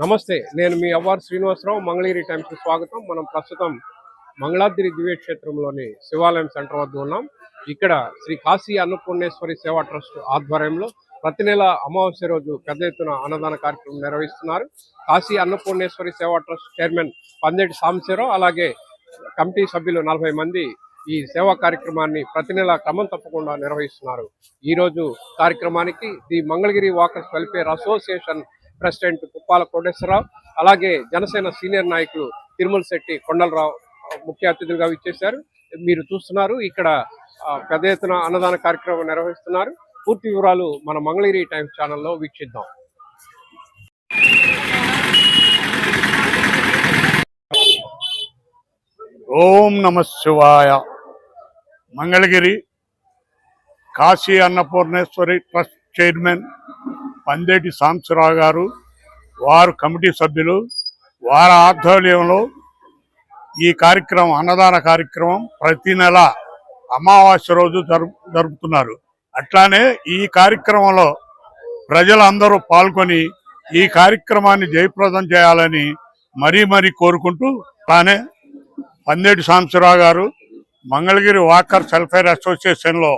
నమస్తే నేను మీ అవ్వారు శ్రీనివాసరావు మంగళగిరి టైమ్స్కి స్వాగతం. మనం ప్రస్తుతం మంగళాద్రి దివ్యక్షేత్రంలోని శివాలయం సెంటర్ వద్ద ఉన్నాం. ఇక్కడ శ్రీ కాశీ అన్నపూర్ణేశ్వరి సేవా ట్రస్ట్ ఆధ్వర్యంలో ప్రతి నెల అమావాస్య రోజు పెద్ద ఎత్తున అన్నదాన కార్యక్రమం నిర్వహిస్తున్నారు. కాశీ అన్నపూర్ణేశ్వరి సేవా ట్రస్ట్ చైర్మన్ పందేటి సాంబశివరావు అలాగే కమిటీ సభ్యులు నలభై మంది ఈ సేవా కార్యక్రమాన్ని ప్రతి నెల క్రమం తప్పకుండా నిర్వహిస్తున్నారు. ఈ రోజు కార్యక్రమానికి the Mangalagiri walkers welfare association president Kuppala Koteswararao అలాగే జనసేన సీనియర్ నాయకులు తిరుమల శెట్టి కొండలరావు ముఖ్య అతిథులుగా విచ్చేశారు. మీరు చూస్తున్నారు ఇక్కడ పెద్ద ఎత్తున అన్నదాన కార్యక్రమం నిర్వహిస్తున్నారు. పూర్తి వివరాలు మన మంగళగిరి టైమ్స్ ఛానల్లో వీక్షిద్దాం. ఓం నమ శివాయ. మంగళగిరి కాశీ అన్నపూర్ణేశ్వరి ట్రస్ట్ చైర్మన్ పందేటి సాంబశివరావు గారు వారు కమిటీ సభ్యులు వారి ఆధ్వర్యంలో ఈ కార్యక్రమం అన్నదాన కార్యక్రమం ప్రతి నెల అమావాస్య రోజు జరుపు జరుపుతున్నారు. అట్లానే ఈ కార్యక్రమంలో ప్రజలందరూ పాల్గొని ఈ కార్యక్రమాన్ని జయప్రదం చేయాలని మరీ మరీ కోరుకుంటూ అలానే పందేటి సాంబశివరావు గారు మంగళగిరి వాకర్ వెల్ఫేర్ అసోసియేషన్లో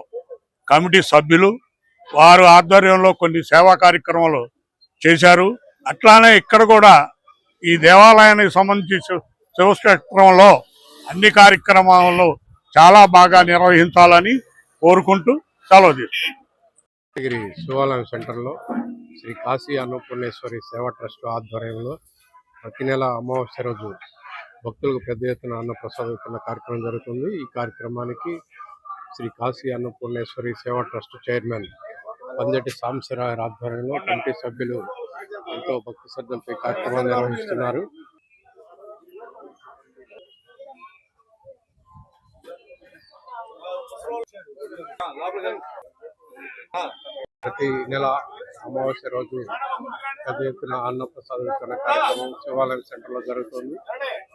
కమిటీ సభ్యులు వారు ఆధ్వర్యంలో కొన్ని సేవా కార్యక్రమాలు చేశారు అట్లానే ఇక్కడ కూడా ఈ దేవాలయానికి సంబంధించి శివక్షేత్రంలో అన్ని కార్యక్రమాలను చాలా బాగా నిర్వహించాలని కోరుకుంటూ సెలవు తీసుకుంటాను. శివాలయం సెంటర్లో శ్రీ కాశీ అన్నపూర్ణేశ్వరి సేవా ట్రస్ట్ ఆధ్వర్యంలో ప్రతి నెల అమావాస్య రోజు భక్తులకు పెద్ద ఎత్తున అన్న ప్రసాదిస్తున్న కార్యక్రమం జరుగుతుంది ఈ కార్యక్రమానికి శ్రీ కాశీ అన్నపూర్ణేశ్వరి సేవా ట్రస్ట్ చైర్మన్ పందెటి సాంబశివరావు ఆధ్వర్యంలో కమిటీ సభ్యులు ఎంతో భక్తి శ్రద్ధలపై కార్యక్రమం నిర్వహిస్తున్నారు. ప్రతి నెల అమావాస్య రోజు పెద్ద ఎత్తున అన్న ప్రసాదిస్తున్న కార్యక్రమం శివాలయం సెంటర్లో జరుగుతుంది.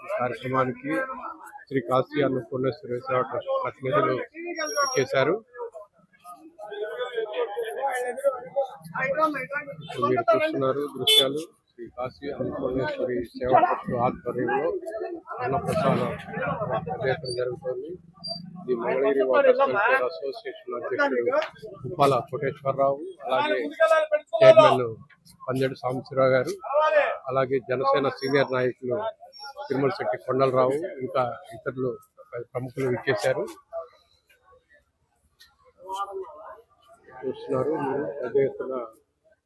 ఈ కార్యక్రమానికి శ్రీ కాశీ అన్నపూర్ణేశ్వర సేవా ట్రస్ట్ ప్రతినిధులు చేశారు ఇప్పుడు మీరు చూస్తున్నారు దృశ్యాలు. శ్రీ కాశీ అన్నపూర్ణేశ్వరి సేవా ట్రస్ట్ ఆధ్వర్యంలో అన్నప్రసాదం ఎత్తున జరుగుతుంది. ఇది మంగళగిరి వాటర్ అసోసియేషన్ అధ్యక్షుడు ఉప్పాల కోటేశ్వరరావు అలాగే చైర్మన్ పంజడి సాంబశివరావు గారు అలాగే జనసేన సీనియర్ నాయకులు తిరుమల శెట్టి కొండలరావు ఇంకా ఇతరులు ప్రముఖులు విచ్చేశారు. చూస్తున్నారు. మీరు పెద్ద ఎత్తున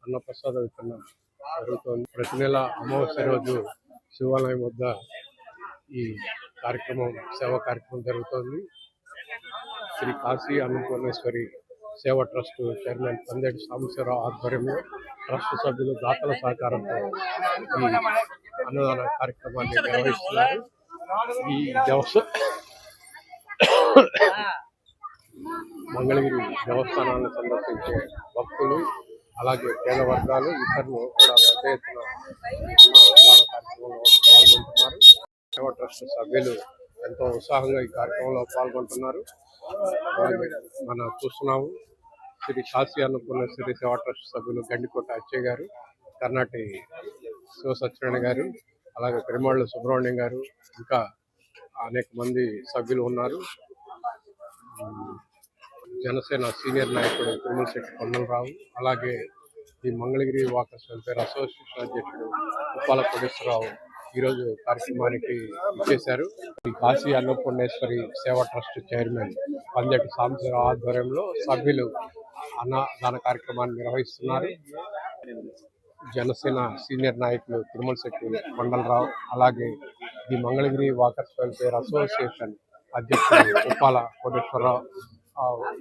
అన్నప్రసాద విత్తనం జరుగుతోంది ప్రతి నెల అమావాస్య రోజు శివాలయం వద్ద ఈ కార్యక్రమం సేవా కార్యక్రమం జరుగుతోంది. శ్రీ కాశీ అన్నపూర్ణేశ్వరి సేవా ట్రస్ట్ చైర్మన్ పందేటి సాంబశివరావు ఆధ్వర్యంలో ట్రస్ట్ సభ్యులు దాతల సహకారంతో ఈ అన్నదాన కార్యక్రమాన్ని నిర్వహిస్తున్నారు. ఈ దేవస్థ మంగళగిరి దేవస్థానాలను సందర్శించే భక్తులు అలాగే పేద వర్గాలు ఇతరులు కూడా పెద్ద ఎత్తున కార్యక్రమంలో పాల్గొంటున్నారు. సేవ ట్రస్ట్ సభ్యులు ఎంతో ఉత్సాహంగా ఈ కార్యక్రమంలో పాల్గొంటున్నారు. అలాగే మనం చూస్తున్నాము శ్రీ కాశీ శ్రీ సేవా ట్రస్ట్ సభ్యులు గండికోట అచ్చయ్య గారు కర్ణాటి శివ సత్యనారాయణ గారు అలాగే పెరుమాళ్ళ సుబ్రహ్మణ్యం గారు ఇంకా అనేక మంది సభ్యులు ఉన్నారు. జనసేన సీనియర్ నాయకుడు తిరుమల శెట్టి కొండలరావు అలాగే ఈ మంగళగిరి వాకర్స్ వెల్ఫేర్ అసోసియేషన్ అధ్యక్షుడు ఉప్పాల కోటేశ్వరరావు ఈరోజు కార్యక్రమానికి ఇచ్చేశారు ఈ కాశీ అన్నపూర్ణేశ్వరి సేవా ట్రస్ట్ చైర్మన్ పందెటి సాంబశివరావు ఆధ్వర్యంలో సభ్యులు అన్నదాన కార్యక్రమాన్ని నిర్వహిస్తున్నారు. జనసేన సీనియర్ నాయకులు తిరుమల శెట్టి కొండలరావు అలాగే the Mangalagiri walkers welfare association అధ్యక్షుడు ఉప్పాల కోటేశ్వరరావు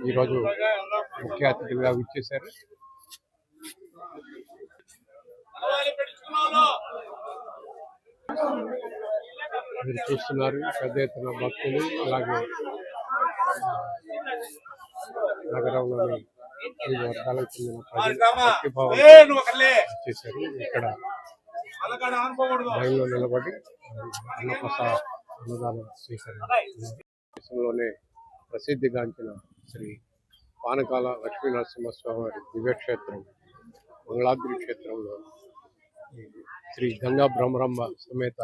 ఈరోజు ముఖ్య అతిథిగా విచ్చేశారు. మీరు చూస్తున్నారు పెద్ద ఎత్తున భక్తులు అలాగే నగరంలోని వివిధ వర్గాలకు చెందిన ప్రజలు చేశారు ఇక్కడ లైన్లో నిలబడి అన్నప్రసాద అన్నదానం చేశారు. దేశంలోనే ప్రసిద్ధిగాంచిన శ్రీ పానకాల లక్ష్మీ వారి దివ్యక్షేత్రం మంగళాద్రి క్షేత్రంలో శ్రీ గంగా బ్రహ్మరంభ సమేత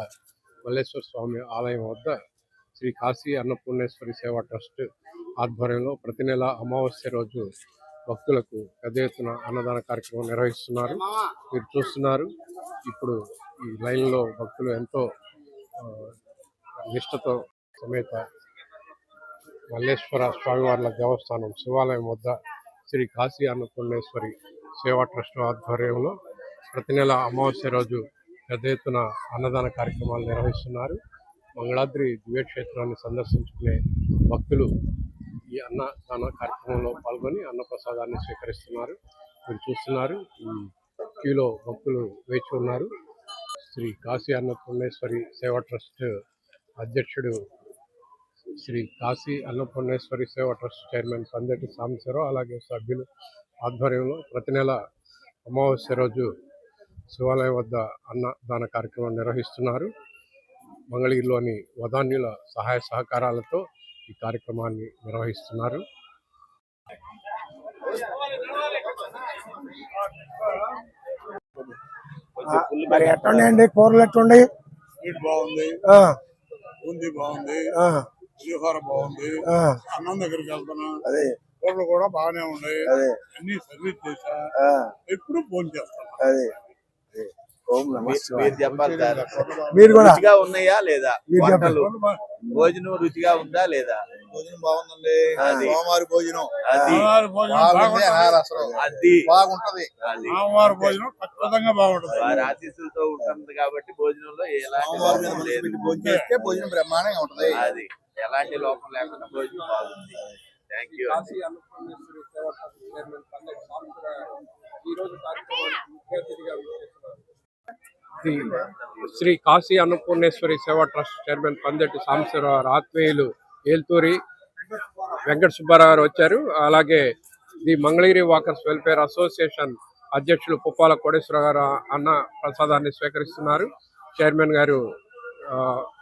మల్లేశ్వర స్వామి ఆలయం వద్ద శ్రీ కాశీ అన్నపూర్ణేశ్వరి సేవా ట్రస్ట్ ఆధ్వర్యంలో ప్రతి నెల అమావాస్య రోజు భక్తులకు పెద్ద ఎత్తున అన్నదాన కార్యక్రమం నిర్వహిస్తున్నారు. మీరు చూస్తున్నారు. ఇప్పుడు ఈ లైన్లో భక్తులు ఎంతో ఆ, సమేత మల్లేశ్వర స్వామివార్ల దేవస్థానం శివాలయం వద్ద శ్రీ కాశీ అన్నపూర్ణేశ్వరి సేవా ట్రస్ట్ ఆధ్వర్యంలో ప్రతి నెల అమావాస్య రోజు పెద్ద ఎత్తున అన్నదాన కార్యక్రమాలు నిర్వహిస్తున్నారు. మంగళాద్రి దివ్యక్షేత్రాన్ని సందర్శించుకునే భక్తులు ఈ అన్నదాన కార్యక్రమంలో పాల్గొని అన్నప్రసాదాన్ని స్వీకరిస్తున్నారు. మీరు చూస్తున్నారు ఈ క్యూలో భక్తులు వేచి ఉన్నారు. శ్రీ కాశీ అన్నపూర్ణేశ్వరి సేవా ట్రస్ట్ అధ్యక్షుడు శ్రీ కాశీ అన్నపూర్ణేశ్వరి సేవా ట్రస్ట్ చైర్మన్ పందెటి సాంబశివరావు అలాగే సభ్యులు ఆధ్వర్యంలో ప్రతి నెల అమావాస్య రోజు శివాలయం వద్ద అన్నదాన కార్యక్రమం నిర్వహిస్తున్నారు. మంగళగిరిలోని వదాన్యుల సహాయ సహకారాలతో ఈ కార్యక్రమాన్ని నిర్వహిస్తున్నారు. మరి ఎట్టుండేయండి కూరలు ఎట్టుండి? బాగుంది. బూందీ బాగుంది. పులిహోర బాగుంది. అన్నం దగ్గరికి వెళ్తున్నా. అదే. కూరలు కూడా బాగానే ఉన్నాయి. అదే. అన్ని సర్వీస్ చేశా. ఆ, ఎప్పుడు ఫోన్ చేస్తాను. అదే. మీరు చెప్పాలి సార్. మీరు కూడా. రుచిగా ఉన్నాయా లేదా. వంటలు. భోజనం రుచిగా ఉందా లేదా? భోజనం బాగుందండి. సోమవారి భోజనం. అది. సోమవారం భోజనం బాగుంది బాగుంటుంది. సోమవారం భోజనం ఖచ్చితంగా బాగుంటుంది. వారి ఆశీస్సులతో ఉంటుంది కాబట్టి భోజనంలో పెట్టి భోజనం చేస్తే భోజనం బ్రహ్మాండంగా ఉంటది. అది. ఎలాంటి లోపం లేకుండా భోజనం బాగుంది. Thank you Shri Kashi Annapurneshwari Seva trust chairman పందెట్టి Sambasivarao ఆత్మీయులు ఏల్తూరి వెంకట సుబ్బారావు గారు వచ్చారు. అలాగే the Mangalagiri walkers welfare association అధ్యక్షులు పుప్పాల కోటేశ్వర గారు అన్న ప్రసాదాన్ని స్వీకరిస్తున్నారు. చైర్మన్ గారు ఆ,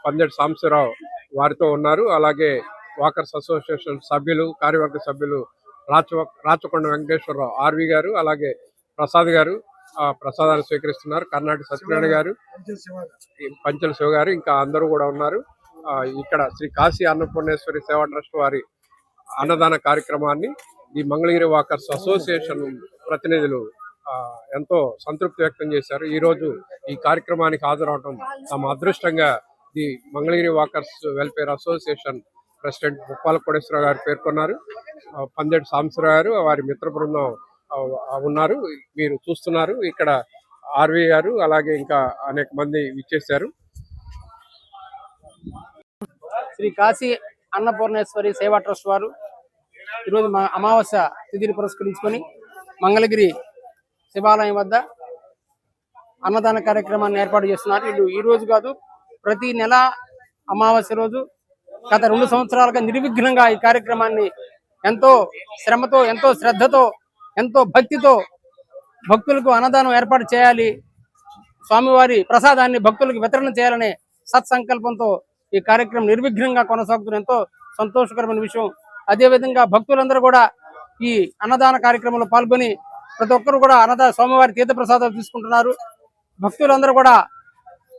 పందెటి సాంబశివరావు వారితో ఉన్నారు. అలాగే వాకర్స్ అసోసియేషన్ సభ్యులు కార్యవర్గ సభ్యులు రాచ రాచకొండ వెంకటేశ్వరరావు ఆర్వి గారు అలాగే ప్రసాద్ గారు ఆ ప్రసాదాన్ని స్వీకరిస్తున్నారు. కర్ణాటక సత్యనారాయణ గారు పంచల శివ గారు ఇంకా అందరూ కూడా ఉన్నారు. ఆ, ఇక్కడ శ్రీ కాశీ అన్నపూర్ణేశ్వరి సేవా ట్రస్ట్ వారి అన్నదాన కార్యక్రమాన్ని ఈ మంగళగిరి వాకర్స్ అసోసియేషన్ ప్రతినిధులు ఆ, ఎంతో సంతృప్తి వ్యక్తం చేశారు. ఈ రోజు ఈ కార్యక్రమానికి హాజరవటం తమ అదృష్టంగా the Mangalagiri walkers welfare association president Muppala Koteswararao గారు పేర్కొన్నారు. పందేటి సాంబశ్వరరావు గారు వారి మిత్ర బృందం ఉన్నారు. మీరు చూస్తున్నారు. ఇక్కడ ఆర్వి గారు అలాగే ఇంకా అనేక మంది విచ్చేశారు. శ్రీ కాశీ అన్నపూర్ణేశ్వరి సేవా ట్రస్ట్ వారు ఈరోజు మా అమావాస్య తిథిని పురస్కరించుకొని మంగళగిరి శివాలయం వద్ద అన్నదాన కార్యక్రమాన్ని ఏర్పాటు చేస్తున్నారు. వీళ్ళు ఈ రోజు కాదు ప్రతి నెల అమావాస్య రోజు గత రెండు సంవత్సరాలుగా నిర్విఘ్నంగా ఈ కార్యక్రమాన్ని ఎంతో శ్రమతో ఎంతో శ్రద్ధతో ఎంతో భక్తితో భక్తులకు అన్నదానం ఏర్పాటు చేయాలి. స్వామివారి ప్రసాదాన్ని భక్తులకు వితరణ చేయాలనే సత్సంకల్పంతో ఈ కార్యక్రమం నిర్విఘ్నంగా కొనసాగుతున్న ఎంతో సంతోషకరమైన విషయం. అదేవిధంగా భక్తులందరూ కూడా ఈ అన్నదాన కార్యక్రమంలో పాల్గొని ప్రతి ఒక్కరు కూడా అన్నదాన స్వామివారి తీర్థ ప్రసాదాలు తీసుకుంటున్నారు. భక్తులందరూ కూడా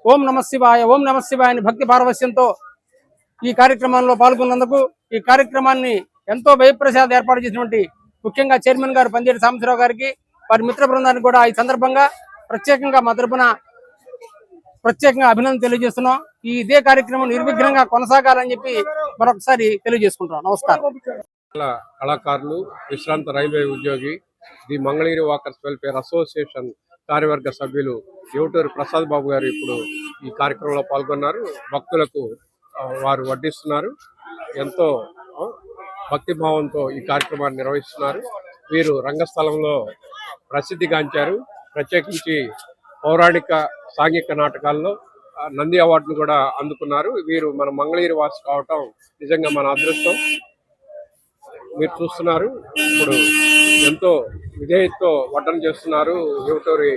ఓం నమశివాయ ఓం నమ అని భక్తి పారవశ్యంతో ఈ కార్యక్రమంలో పాల్గొన్నందుకు ఈ కార్యక్రమాన్ని ఎంతో వ్యయప్రసాద్ ఏర్పాటు చేసినటువంటి ముఖ్యంగా చైర్మన్ గారు పందేటి సాంబశివరావు గారికి వారి మిత్ర బృందానికి కూడా ఈ సందర్భంగా ప్రత్యేకంగా మా తరపున ప్రత్యేకంగా అభినందన తెలియజేస్తున్నాం. ఈ ఇదే కార్యక్రమం నిర్విఘ్నంగా కొనసాగాలని చెప్పి మరొకసారి తెలియజేసుకుంటున్నాం. నమస్కారం. కళాకారులు విశ్రాంత రైల్వే ఉద్యోగి the Mangalagiri walkers welfare association కార్యవర్గ సభ్యులు ఏటూరు ప్రసాద్ బాబు గారు ఇప్పుడు ఈ కార్యక్రమంలో పాల్గొన్నారు. భక్తులకు వారు వడ్డిస్తున్నారు. ఎంతో భక్తిభావంతో ఈ కార్యక్రమాన్ని నిర్వహిస్తున్నారు. వీరు రంగస్థలంలో ప్రసిద్ధిగాంచారు. ప్రత్యేకించి పౌరాణిక సాంఘిక నాటకాల్లో నంది అవార్డును కూడా అందుకున్నారు. వీరు మన మంగళగిరి వాసి కావటం నిజంగా మన అదృష్టం. మీరు చూస్తున్నారు. ఇప్పుడు ఎంతో విధేయతతో వడ్డన చేస్తున్నారు యువటూరి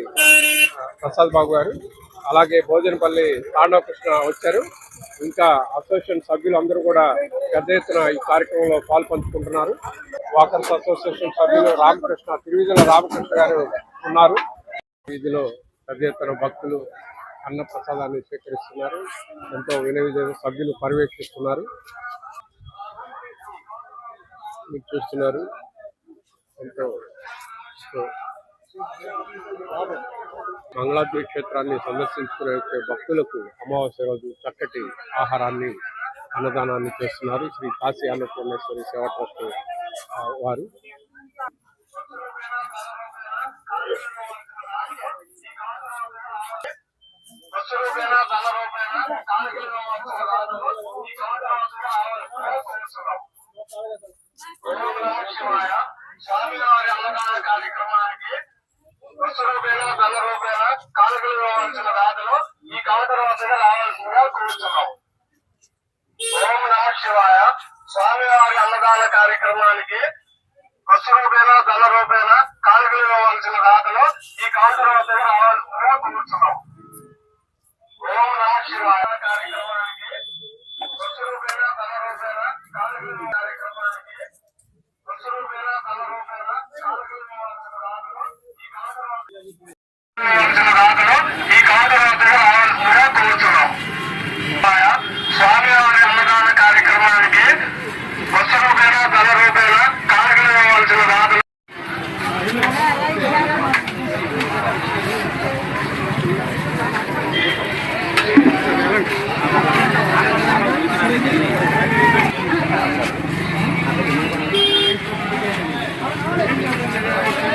ప్రసాద్ బాబు గారు. అలాగే భోజనపల్లి తాండవ కృష్ణ వచ్చారు. ఇంకా అసోసియేషన్ సభ్యులు అందరూ కూడా పెద్ద ఎత్తున ఈ కార్యక్రమంలో పాల్పంచుకుంటున్నారు. వాకర్స్ అసోసియేషన్ సభ్యులు రామకృష్ణ తిరువిధుల రామకృష్ణ గారు ఉన్నారు. వీధిలో పెద్ద ఎత్తున భక్తులు అన్న ప్రసాదాన్ని స్వీకరిస్తున్నారు. ఎంతో వినయ విధేయ సభ్యులు పర్యవేక్షిస్తున్నారు. మీరు చూస్తున్నారు. ఎంతో సో, మంగళాద్రి క్షేత్రాన్ని సందర్శించుకునే వచ్చే భక్తులకు అమావాస్య రోజు చక్కటి ఆహారాన్ని అన్నదానాన్ని చేస్తున్నారు శ్రీ కాశీ అన్నపూర్ణేశ్వరి సేవా ట్రస్ట్ వారు. స్వామివారి అన్నదాన కార్యక్రమానికి వస్తు రూపేణ ధన రూపేణ కానుకలు ఇవ్వవలసిన దాతలు ఈ కౌంటర్ వద్దకు రావాల్సిందిగా కోరుతున్నాం ఓం నమ శివాయ స్వామివారి అన్నదాన కార్యక్రమానికి వస్తు రూపేణ ధన రూపేణ కానుకలు ఇవ్వవలసిన దాతలు ఈ కౌంటర్ వద్దకు రావాల్సిందిగా కోరుతున్నాం ఓం నమ శివాయ కార్యక్రమానికి వస్తు రూపేణ ధన రూపేణ కానుకలు ఇవ్వ కార్యక్రమానికి వస్తు రూపేణ ధన రూపేణ కానుకలు ఇవ్వవలసిన దాతలు ఈ కౌంటర్ వద్దకు రావాల్సిన దాతలు ఈ కౌంటర్ వద్దకు రావాల్సిందిగా కోరుతున్నాం స్వామివారి అన్నదాన కార్యక్రమానికి వస్తు రూపేణ ధన రూపేణ కానుకలు ఇవ్వవలసిన దాతలు గిరి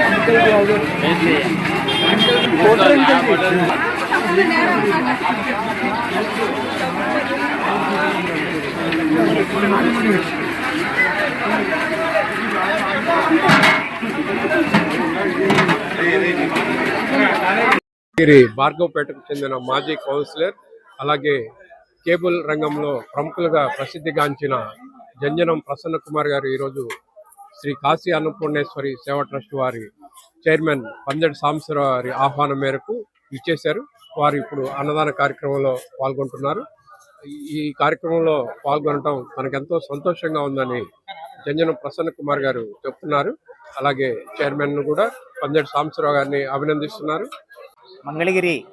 భార్గవపేటకు చెందిన మాజీ కౌన్సిలర్ అలాగే కేబుల్ రంగంలో ప్రముఖులుగా ప్రసిద్ధిగాంచిన జంజనం ప్రసన్న కుమార్ గారు ఈరోజు శ్రీ కాశీ అన్నపూర్ణేశ్వరి సేవా ట్రస్ట్ వారి చైర్మన్ పందెడి సాంబశివరావు గారి ఆహ్వానం మేరకు ఇచ్చేశారు వారు ఇప్పుడు అన్నదాన కార్యక్రమంలో పాల్గొంటున్నారు. ఈ- కార్యక్రమంలో పాల్గొనడం మనకెంతో సంతోషంగా ఉందని జంజనం ప్రసన్న కుమార్ గారు చెప్తున్నారు. అలాగే చైర్మన్ కూడా పందెడి సాంబశివరావు గారిని అభినందిస్తున్నారు. మంగళగిరి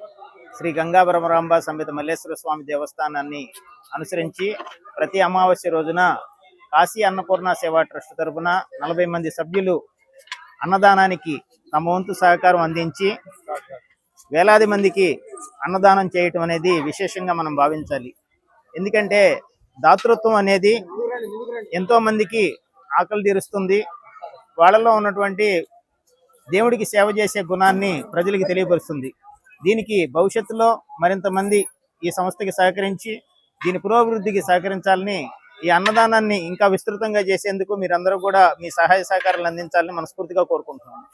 శ్రీ గంగాభరమరాంబ సమేత మల్లేశ్వర స్వామి దేవస్థానాన్ని అనుసరించి ప్రతి అమావాస్య రోజున కాశీ అన్నపూర్ణ సేవా ట్రస్ట్ తరపున నలభై మంది సభ్యులు అన్నదానానికి తమ వంతు సహకారం అందించి వేలాది మందికి అన్నదానం చేయటం అనేది విశేషంగా మనం భావించాలి. ఎందుకంటే దాతృత్వం అనేది ఎంతో మందికి ఆకలి తీరుస్తుంది. వాళ్ళలో ఉన్నటువంటి దేవుడికి సేవ చేసే గుణాన్ని ప్రజలకు తెలియపరుస్తుంది. దీనికి భవిష్యత్తులో మరింత మంది ఈ సంస్థకి సహకరించి దీని పురోభివృద్ధికి సహకరించాలని ఈ అన్నదానాన్ని ఇంకా విస్తృతంగా చేసేందుకు మీరందరూ కూడా మీ సహాయ సహకారాలు అందించాలని మనస్ఫూర్తిగా కోరుకుంటున్నాను.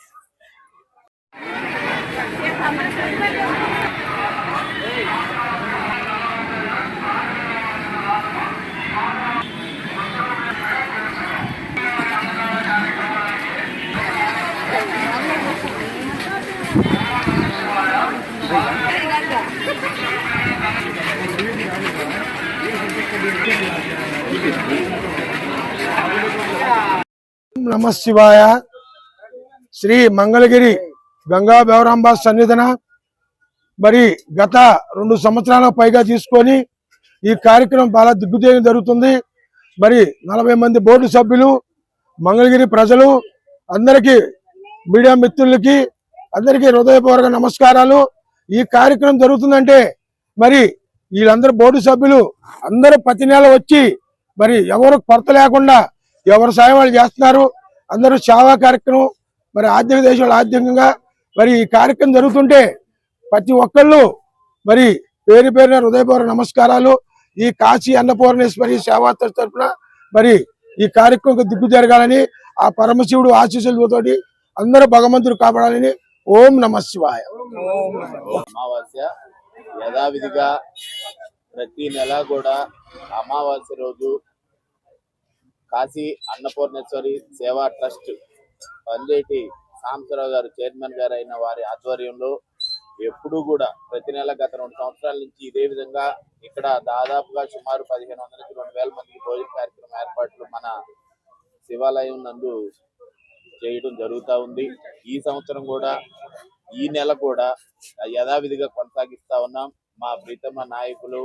నమ శివాయ. శ్రీ మంగళగిరి గంగా బేవరాంబ సన్నిధన మరి గత రెండు సంవత్సరాల పైగా తీసుకొని ఈ కార్యక్రమం చాలా దిగ్గుదేయం జరుగుతుంది. మరి నలభై మంది బోర్డు సభ్యులు మంగళగిరి ప్రజలు అందరికీ మీడియా మిత్రులకి అందరికీ హృదయపూర్వక నమస్కారాలు. ఈ కార్యక్రమం జరుగుతుందంటే మరి వీళ్ళందరూ బోర్డు సభ్యులు అందరూ ప్రతి నెల వచ్చి మరి ఎవరు కొరత లేకుండా ఎవరు సాయం వాళ్ళు చేస్తున్నారు. అందరూ సేవా కార్యక్రమం మరి ఆర్థిక దేశంలో ఆర్థికంగా మరి ఈ కార్యక్రమం జరుగుతుంటే ప్రతి ఒక్కళ్ళు మరి పేరు పేరున హృదయపూర్వ నమస్కారాలు. ఈ కాశీ అన్నపూర్ణేశ్వరి సేవా ట్రస్ట్ తరపున మరి ఈ కార్యక్రమం దిగ్గు జరగాలని ఆ పరమశివుడు ఆశీస్సులతోటి అందరూ భగవంతుడు కాపాడాలని ఓం నమ శివాయ. అమావాస్య యథావిధిగా ప్రతి నెల కూడా అమావాస్య రోజు కాశీ అన్నపూర్ణేశ్వరి సేవా ట్రస్ట్ పనిచేటి సాంబశివరావు గారు చైర్మన్ గారు అయిన వారి ఆధ్వర్యంలో ఎప్పుడూ కూడా ప్రతి నెల గత రెండు సంవత్సరాల నుంచి ఇదే విధంగా ఇక్కడ దాదాపుగా సుమారు పదిహేను వందల నుంచి రెండు వేల మందికి భోజన కార్యక్రమం ఏర్పాట్లు మన శివాలయం నందు చేయడం జరుగుతూ ఉంది. ఈ సంవత్సరం కూడా ఈ నెల కూడా యథావిధిగా కొనసాగిస్తా ఉన్నాం. మా ప్రీతమ నాయకులు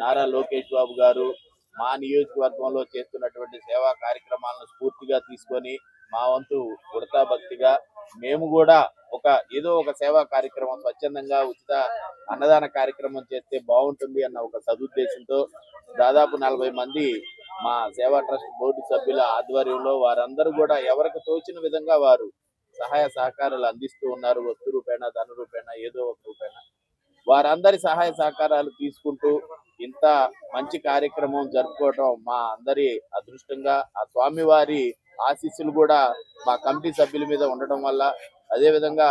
నారా లోకేష్ బాబు గారు మా నియోజకవర్గంలో చేస్తున్నటువంటి సేవా కార్యక్రమాలను స్ఫూర్తిగా తీసుకొని మా వంతు ఉడతా భక్తిగా మేము కూడా ఒక ఏదో ఒక సేవా కార్యక్రమం స్వచ్ఛందంగా ఉచిత అన్నదాన కార్యక్రమం చేస్తే బాగుంటుంది అన్న ఒక సదుద్దేశంతో దాదాపు నలభై మంది మా సేవా ట్రస్ట్ బోర్డు సభ్యుల ఆధ్వర్యంలో వారందరూ కూడా ఎవరికి తోచిన విధంగా వారు సహాయ సహకారాలు అందిస్తూ ఉన్నారు. వస్తు రూపేణ ధన రూపేణ ఏదో ఒక రూపేణ. వారందరి సహాయ సహకారాలు తీసుకుంటూ ఇంత మంచి కార్యక్రమం జరుపుకోవటం మా అందరి అదృష్టంగా ఆ స్వామివారి ఆశీస్సులు కూడా మా కమిటీ సభ్యుల మీద ఉండడం వల్ల అదే విధంగా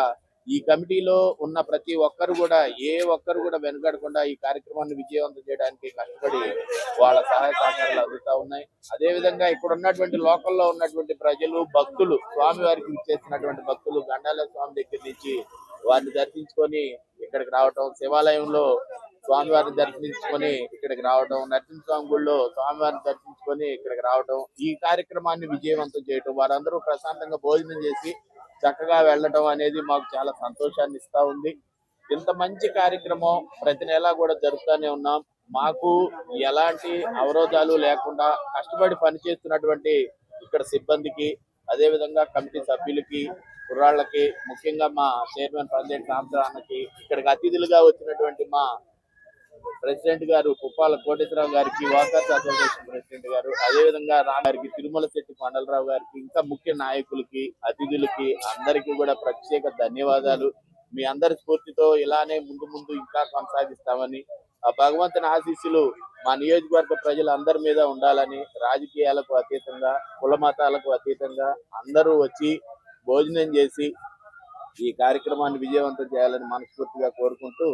ఈ కమిటీలో ఉన్న ప్రతి ఒక్కరు కూడా ఏ ఒక్కరు కూడా వెనుకడకుండా ఈ కార్యక్రమాన్ని విజయవంతం చేయడానికి కష్టపడి వాళ్ళ సహాయ సహకారాలు అందుతా ఉన్నాయి. అదే విధంగా ఇక్కడ ఉన్నటువంటి లోకల్లో ఉన్నటువంటి ప్రజలు భక్తులు స్వామి వారికి ఇచ్చేసినటువంటి భక్తులు గండాల స్వామి దగ్గర నుంచి వారిని దర్శించుకొని ఇక్కడికి రావటం శివాలయంలో స్వామివారిని దర్శించుకొని ఇక్కడికి రావడం నరసింహస్వామి గుడిలో స్వామివారిని దర్శించుకొని ఇక్కడికి రావడం ఈ కార్యక్రమాన్ని విజయవంతం చేయటం వారందరూ ప్రశాంతంగా భోజనం చేసి చక్కగా వెళ్ళటం అనేది మాకు చాలా సంతోషాన్ని ఇస్తా ఉంది. ఇంత మంచి కార్యక్రమం ప్రతి నెలా కూడా జరుపుతూనే ఉన్నాం. మాకు ఎలాంటి అవరోధాలు లేకుండా కష్టపడి పనిచేస్తున్నటువంటి ఇక్కడ సిబ్బందికి అదే విధంగా కమిటీ సభ్యులకి కుర్రాళ్ళకి ముఖ్యంగా మా చైర్మన్ పందేటి సాంబ్రాన్నకి ఇక్కడికి అతిథులుగా వచ్చినటువంటి మా ప్రెసిడెంట్ గారు కుప్పాల కోటేశ్వరరావు గారికి వాకర్స్ అసోసియేషన్ ప్రెసిడెంట్ గారు అదే విధంగా రామ్ గారికి తిరుమల శెట్టి కొండలరావు గారికి ఇంకా ముఖ్య నాయకులకి అతిథులకి అందరికీ కూడా ప్రత్యేక ధన్యవాదాలు. మీ అందరి స్ఫూర్తితో ఇలానే ముందు ముందు ఇంకా కొనసాగిస్తామని ఆ భగవంతుని ఆశీస్సులు మా నియోజకవర్గ ప్రజలందరి మీద ఉండాలని రాజకీయాలకు అతీతంగా కుల మతాలకు అతీతంగా అందరూ వచ్చి భోజనం చేసి ఈ కార్యక్రమాన్ని విజయవంతం చేయాలని మనస్ఫూర్తిగా కోరుకుంటూ